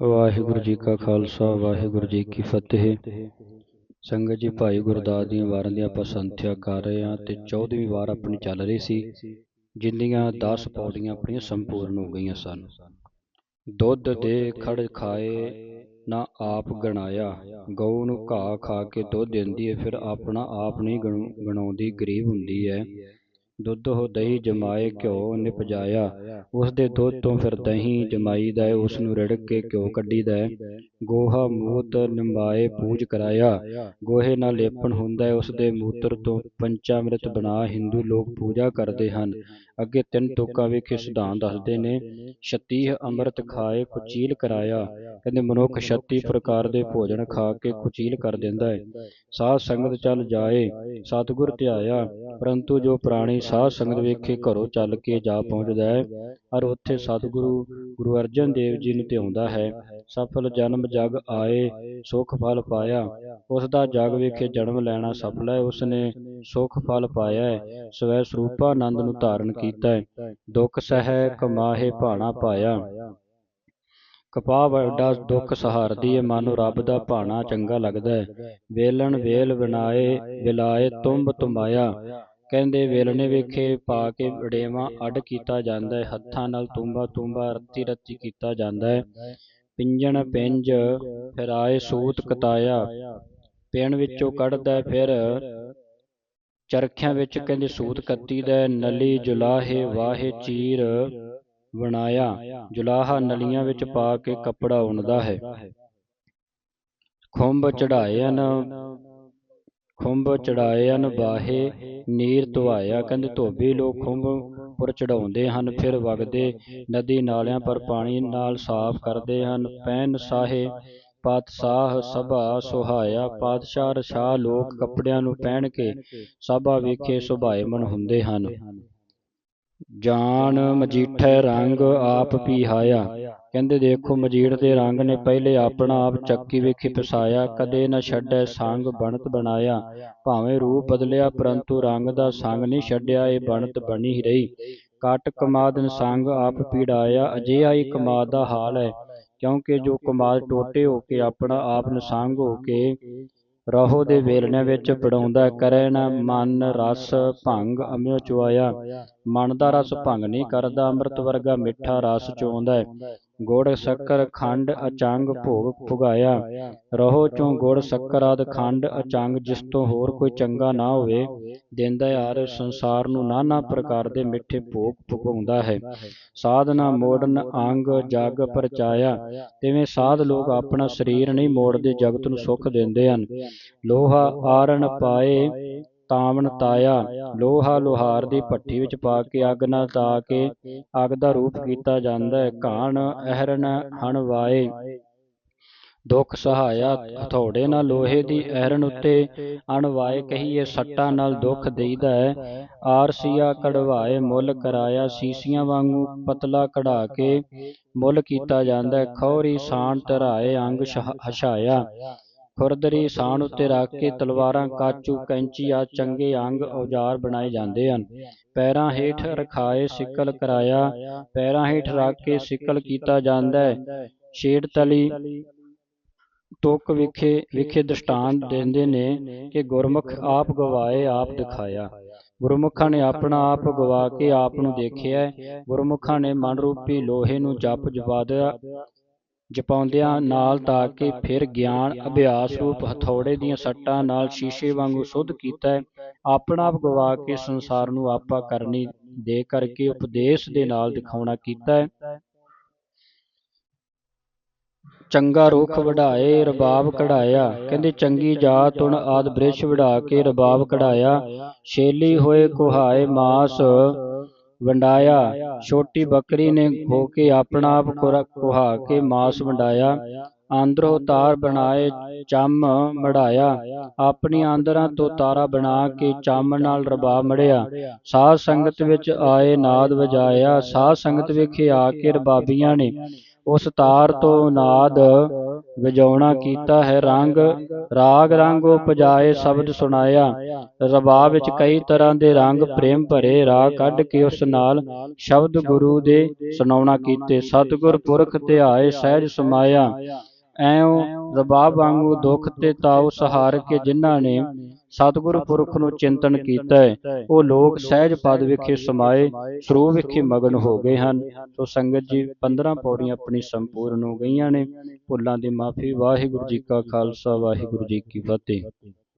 ਵਾਹਿਗੁਰੂ ਜੀ ਕਾ ਖਾਲਸਾ, ਵਾਹਿਗੁਰੂ ਜੀ ਕੀ ਫਤਿਹ। ਸੰਗਤ ਜੀ, ਭਾਈ ਗੁਰਦਾਸ ਦੀਆਂ ਵਾਰਾਂ ਦੀ ਆਪਾਂ ਸੰਥਿਆ ਕਰ ਰਹੇ ਹਾਂ ਤੇ 14ਵੀਂ ਵਾਰ ਆਪਣੀ ਚੱਲ ਰਹੀ ਸੀ ਜਿੰਦੀਆਂ 10 ਪੌੜੀਆਂ ਆਪਣੀਆਂ ਸੰਪੂਰਨ ਹੋ ਗਈਆਂ ਸਨ। ਦੁੱਧ ਦੇ ਖੜ ਖਾਏ, ਨਾ ਆਪ ਗਣਾਇਆ। ਗਊ ਨੂੰ ਘਾਹ ਖਾ ਕੇ ਦੁੱਧ ਦਿੰਦੀ ਹੈ ਫਿਰ ਆਪਣਾ ਆਪ ਨਹੀਂ ਗਣਾਉਂਦੀ, ਗਰੀਬ ਹੁੰਦੀ ਹੈ ਦੁੱਧ ਹੋ ਦਹੀਂ ਜਮਾਏ ਘਿਓ ਨਿਪਜਾਇਆ। ਉਸ ਦੇ ਦੁੱਧ ਤੋਂ ਫਿਰ ਦਹੀਂ ਜਮਾਈਦਾ ਹੈ ਉਸ ਨੂੰ ਰਿੜਕ ਕੇ ਘਿਓ ਕੱਢੀਦਾ ਹੈ। ਗੋਹਾ ਮੂਤ ਨਿੰਬਾਏ ਪੂਜ ਕਰਾਇਆ। ਗੋਹੇ ਨਾਲ ਲੇਪਣ ਹੁੰਦਾ ਹੈ ਉਸ ਦੇ ਮੂਤਰ ਤੋਂ ਪੰਚਾਮ੍ਰਿਤ ਬਣਾ ਹਿੰਦੂ ਲੋਕ ਪੂਜਾ ਕਰਦੇ ਹਨ। ਅੱਗੇ ਤਿੰਨ ਤੁਕਾਂ ਵੇਖੇ ਸਿਧਾਂਤ ਦੱਸਦੇ ਨੇ ਛਤੀਹ ਅੰਮ੍ਰਿਤ ਖਾਏ ਕੁਚੀਲ ਕਰਾਇਆ। ਕਹਿੰਦੇ ਮਨੁੱਖ 36 ਪ੍ਰਕਾਰ ਦੇ ਭੋਜਨ ਖਾ ਕੇ ਕੁਚੀਲ ਕਰ ਦਿੰਦਾ ਹੈ। ਸਾਧ ਸੰਗਤ ਚੱਲ ਜਾਏ ਸਤਿਗੁਰ ਧਿਆਇਆ। ਪਰੰਤੂ ਜੋ ਪ੍ਰਾਣੀ ਸਾਧ ਸੰਗਤ ਵੇਖੇ ਘਰੋਂ ਚੱਲ ਕੇ ਜਾ ਪਹੁੰਚਦਾ ਹੈ ਔਰ ਉੱਥੇ ਸਤਿਗੁਰੂ ਗੁਰੂ ਅਰਜਨ ਦੇਵ ਜੀ ਨੂੰ ਧਿਆਉਂਦਾ ਹੈ। ਸਫਲ ਜਨਮ ਜਗ ਆਏ, ਸੁਖ ਫਲ ਪਾਇਆ। ਉਸ ਦਾ ਜਗ ਵੇਖੇ ਜਨਮ ਲੈਣਾ ਸਫਲ ਹੈ। ਉਸ ਨੇ ਸੁਖ ਫਲ ਪਾਇਆ ਹੈ। ਸਵੈ ਸਰੂਪਾਨੰਦ ਨੂੰ ਧਾਰਨ ਕੀਤਾ ਹੈ। ਦੁੱਖ ਸਹਿ ਕਮਾਹੇ ਭਾਣਾ ਪਾਇਆ। ਕਪਾਹ ਵੱਡਾ ਦੁੱਖ ਸਹਾਰਦੀ ਹੈ। ਮਨ ਰੱਬ ਦਾ ਭਾਣਾ ਚੰਗਾ ਲੱਗਦਾ ਹੈ। ਵੇਲਣ ਵੇਲ ਬਣਾਏ, ਵਿਲਾਏ, ਤੁੰਬ ਤੁਮਾਇਆ। ਕਹਿੰਦੇ ਵੇਲਣੇ ਵੇਖੇ ਪਾ ਕੇ ਵਡੇਵਾ ਅੱਡ ਕੀਤਾ ਜਾਂਦਾ ਹੈ। ਹੱਥਾਂ ਨਾਲ ਤੁੰਬਾ ਤੁੰਬਾ ਰੱਤੀ ਰੱਤੀ ਕੀਤਾ ਜਾਂਦਾ ਹੈ। ਪਿੰਜਣ ਪਿੰਜ ਫਿਰ ਆਏ ਸੂਤ ਕਤਾਇਆ ਪਿੰਨ ਵਿੱਚੋਂ ਕੱਢਦਾ ਫਿਰ ਚਰਖਿਆਂ ਵਿੱਚ ਕਹਿੰਦੇ ਸੂਤ ਕੱਤੀ ਦਾ ਨਲੀ ਜੁਲਾਹੇ ਵਾਹੇ ਚੀਰ ਬਣਾਇਆ। ਜੁਲਾਹਾ ਨਲੀਆਂ ਵਿੱਚ ਪਾ ਕੇ ਕੱਪੜਾ ਉਣਦਾ ਹੈ। ਖੁੰਭ ਚੜਾਇਨ ਖੁੰਭ ਚੜਾਇਨ ਬਾਹੇ ਨੀਰ ਧੁਆਇਆ, ਕਹਿੰਦੇ ਧੋਬੀ ਲੋਕ ਖੁੰਭ ਪਰ ਚੜਾਉਂਦੇ ਹਨ, ਫਿਰ ਵਗਦੇ ਨਦੀ ਨਾਲਿਆਂ ਪਰ ਪਾਣੀ ਨਾਲ ਸਾਫ਼ ਕਰਦੇ ਹਨ ਪੈਨ ਸਾਹੇ ਪਾਤਸ਼ਾਹ ਸਭਾ ਸੁਹਾਇਆ, ਪਾਤਸ਼ਾਹ ਰਸ਼ਾ ਲੋਕ ਕੱਪੜਿਆਂ ਨੂੰ ਪਹਿਨ ਕੇ ਸਭਾ ਵੇਖੇ ਸੁਭਾਏਮਨ ਹੁੰਦੇ ਹਨ। ਜਾਨ ਮਜੀਠੈ ਰੰਗ ਆਪ ਪੀਹਾਇਆ। ਕਹਿੰਦੇ, ਦੇਖੋ, ਮਜੀਠ ਦੇ ਰੰਗ ਨੇ ਪਹਿਲੇ ਆਪਣਾ ਆਪ ਚੱਕੀ ਵੇਖੀ ਪਸਾਇਆ, ਕਦੇ ਨਾ ਛੱਡੈ ਸੰਗ ਬਣਤ ਬਣਾਇਆ। ਭਾਵੇਂ ਰੂਪ ਬਦਲਿਆ, ਪਰੰਤੂ ਰੰਗ ਦਾ ਸੰਗ ਨਹੀਂ ਛੱਡਿਆ, ਇਹ ਬਣਤ ਬਣੀ ਹੀ ਰਹੀ। ਕਟ ਕਮਾਦਨ ਸੰਗ ਆਪ ਪੀੜਾਇਆ, ਅਜਿਹਾ ਹੀ ਕਮਾਦ ਦਾ ਹਾਲ ਹੈ। ਕਿਉਂਕਿ ਜੋ ਕਮਾਦ ਟੋਟੇ ਹੋ ਕੇ ਆਪਣਾ ਆਪ ਨਸੰਗ ਹੋ ਕੇ ਰਹੋ ਦੇ ਵੇਲਣਿਆਂ ਵਿੱਚ ਪੜਾਉਂਦਾ ਕਰੈ ਨਾ ਮਨ ਰਸ ਭੰਗ ਅਮਿਓ ਚੁਆਇਆ। ਮਨ ਦਾ ਰਸ ਭੰਗ ਨਹੀਂ ਕਰਦਾ, ਅੰਮ੍ਰਿਤ ਵਰਗਾ ਮਿੱਠਾ ਰਸ ਚੋਂਦਾ ਹੈ। ਗੁੜ, ਸ਼ੱਕਰ, ਖੰਡ, ਅਚੰਗ ਭੋਗ ਪੁਗਾਇਆ ਰਹੋ ਚੋਂ ਗੁੜ, ਸ਼ੱਕਰ ਆਦ, ਖੰਡ, ਅਚੰਗ ਜਿਸ ਤੋਂ ਹੋਰ ਕੋਈ ਚੰਗਾ ਨਾ ਹੋਵੇ, ਦਿੰਦਾ ਯਾਰ ਸੰਸਾਰ ਨੂੰ ਨਾਨਾ ਪ੍ਰਕਾਰ ਦੇ ਮਿੱਠੇ ਭੋਗ ਪੁਗਾਉਂਦਾ ਹੈ। ਸਾਧਨਾ ਮੋੜਨ, ਅੰਗ, ਜਗ ਪਰਚਾਇਆ। ਤਿਵੇਂ ਸਾਧ ਲੋਕ ਆਪਣਾ ਸਰੀਰ ਨਹੀਂ ਮੋੜਦੇ, ਜਗਤ ਨੂੰ ਸੁੱਖ ਦਿੰਦੇ ਹਨ। ਲੋਹਾ ਆਰਣ ਪਾਏ ਤਾਵਨ ਤਾਇਆ, ਲੋਹਾ ਲੋਹਾਰ ਦੀ ਭੱਠੀ ਵਿੱਚ ਪਾ ਕੇ ਅੱਗ ਨਾਲ ਤਾ ਕੇ ਅੱਗ ਦਾ ਰੂਪ ਕੀਤਾ ਜਾਂਦਾ ਹੈ। ਘਾਣ ਅਹਰਨ ਹਣਵਾਏ, ਦੁੱਖ ਸਹਾਇਆ, ਹਥੌੜੇ ਨਾਲ ਲੋਹੇ ਦੀ ਅਹਰਨ ਉੱਤੇ ਅਣਵਾਏ ਕਹੀਏ ਸੱਟਾਂ ਨਾਲ ਦੁੱਖ ਦੇਈਦਾ ਹੈ। ਆਰਸੀਆ ਕਢਵਾਏ, ਮੁੱਲ ਕਰਾਇਆ, ਸੀਸੀਆਂ ਵਾਂਗੂ ਪਤਲਾ ਕਢਾ ਕੇ ਮੁੱਲ ਕੀਤਾ ਜਾਂਦਾ ਹੈ। ਖੌਰੀ ਸਾਣ ਧਰਾਏ, ਅੰਗ ਹਛਾਇਆ ਖੁਰਦਰੀ ਸਾਣ ਉੱਤੇ ਰੱਖ ਕੇ ਤਲਵਾਰਾਂ ਕਾਚੂ ਕੈਂਚੀ ਆ ਚੰਗੇ ਅੰਗ ਔਜ਼ਾਰ ਬਣਾਏ ਜਾਂਦੇ ਹਨ। ਪੈਰਾਂ ਹੇਠ ਰਖਾਏ ਸਿੱਕਲ ਕਰਾਇਆ ਪੈਰਾਂ ਹੇਠ ਰੱਖ ਕੇ ਸਿੱਕਲ ਕੀਤਾ ਜਾਂਦਾ ਹੈ। ਛੇੜ ਤਲੀ ਤੁਕ ਵਿਖੇ ਵਿਖੇ ਦ੍ਰਿਸ਼ਟਾਂਤ ਦਿੰਦੇ ਨੇ ਕਿ ਗੁਰਮੁਖ ਆਪ ਗਵਾਏ ਆਪ ਦਿਖਾਇਆ। ਗੁਰਮੁਖਾਂ ਨੇ ਆਪਣਾ ਆਪ ਗਵਾ ਕੇ ਆਪ ਨੂੰ ਦੇਖਿਆ ਗੁਰਮੁਖਾਂ ਨੇ ਮਨ ਰੂਪੀ ਲੋਹੇ ਨੂੰ ਜਪ ਜਪਾਦਿਆ ਜਪਾਉਂਦਿਆਂ ਨਾਲ ਤਾਂ ਕਿ ਫਿਰ ਗਿਆਨ, ਅਭਿਆਸ ਰੂਪ ਹਥੌੜੇ ਦੀਆਂ ਸੱਟਾਂ ਨਾਲ ਸ਼ੀਸ਼ੇ ਵਾਂਗੂ ਸੁੱਧ ਕੀਤਾ ਆਪਣਾ ਆਪ ਗਵਾ ਕੇ ਸੰਸਾਰ ਨੂੰ ਆਪਾ ਕਰਨੀ ਦੇ ਕਰਕੇ ਉਪਦੇਸ਼ ਦੇ ਨਾਲ ਦਿਖਾਉਣਾ ਕੀਤਾ ਹੈ। ਚੰਗਾ ਰੁੱਖ ਵਢਾਏ, ਰਬਾਬ ਕਢਾਇਆ। ਕਹਿੰਦੇ, ਚੰਗੀ ਜਾਤ ਤੁਣ ਆਦ ਬ੍ਰਿਸ਼ ਵਢਾ ਕੇ ਰਬਾਬ ਕਢਾਇਆ। ਛੇਲੀ ਹੋਏ ਕੁਹਾਏ ਮਾਸ ਵੰਡਾਇਆ। ਛੋਟੀ ਬੱਕਰੀ ਨੇ ਹੋ ਕੇ ਆਪਣਾ ਆਪ ਕੁਹਾ ਕੇ ਮਾਸ ਵੰਡਾਇਆ। ਆਂਦਰੋਂ ਤਾਰ ਬਣਾਏ ਚੰਮ ਮੜਾਇਆ ਆਪਣੀ ਆਂਦਰਾਂ ਤੋਂ ਤਾਰਾ ਬਣਾ ਕੇ ਚੰਮ ਨਾਲ ਰਬਾਬ ਮੜਿਆ। ਸਾਧ ਸੰਗਤ ਵਿੱਚ ਆਏ ਨਾਦ ਵਜਾਇਆ। ਸਾਧ ਸੰਗਤ ਵਿਖੇ ਆ ਕੇ ਰਬਾਬੀਆਂ ਨੇ। ਉਸ ਤਾਰ ਤੋਂ ਨਾਦ ਵਜਾਉਣਾ ਕੀਤਾ ਹੈ ਰੰਗ। ਰਾਗ ਰੰਗ ਉਪਜਾਏ ਸ਼ਬਦ ਸੁਣਾਇਆ। ਰਬਾ ਵਿੱਚ ਕਈ ਤਰ੍ਹਾਂ ਦੇ ਰੰਗ ਪ੍ਰੇਮ ਭਰੇ। ਰਾਗ ਕੱਢ ਕੇ ਉਸ ਨਾਲ ਸ਼ਬਦ ਗੁਰੂ ਦੇ ਸੁਣਾਉਣਾ ਕੀਤੇ। ਸਤਿਗੁਰ ਪੁਰਖ ਧਿਆਏ ਸਹਿਜ ਸਮਾਇਆ। ਐਉ ਰਬਾਬ ਵਾਂਗੂ ਦੁੱਖ ਤੇ ਤਾਉ ਸਹਾਰ ਕੇ ਜਿਨ੍ਹਾਂ ਨੇ ਸਤਿਗੁਰ ਪੁਰਖ ਨੂੰ ਚਿੰਤਨ ਕੀਤਾ ਹੈ, ਉਹ ਲੋਕ ਸਹਿਜ ਪਦ ਵਿਖੇ ਸਮਾਏ, ਸਰੂਪ ਵਿਖੇ ਮਗਨ ਹੋ ਗਏ ਹਨ। ਸੋ ਸੰਗਤ ਜੀ 15 ਪੌੜੀਆਂ ਆਪਣੀ ਸੰਪੂਰਨ ਹੋ ਗਈਆਂ ਨੇ। ਭੁੱਲਾਂ ਦੀ ਮਾਫੀ, ਵਾਹਿਗੁਰੂ ਜੀ ਕਾ ਖਾਲਸਾ, ਵਾਹਿਗੁਰੂ ਜੀ ਕੀ ਫਤਿਹ।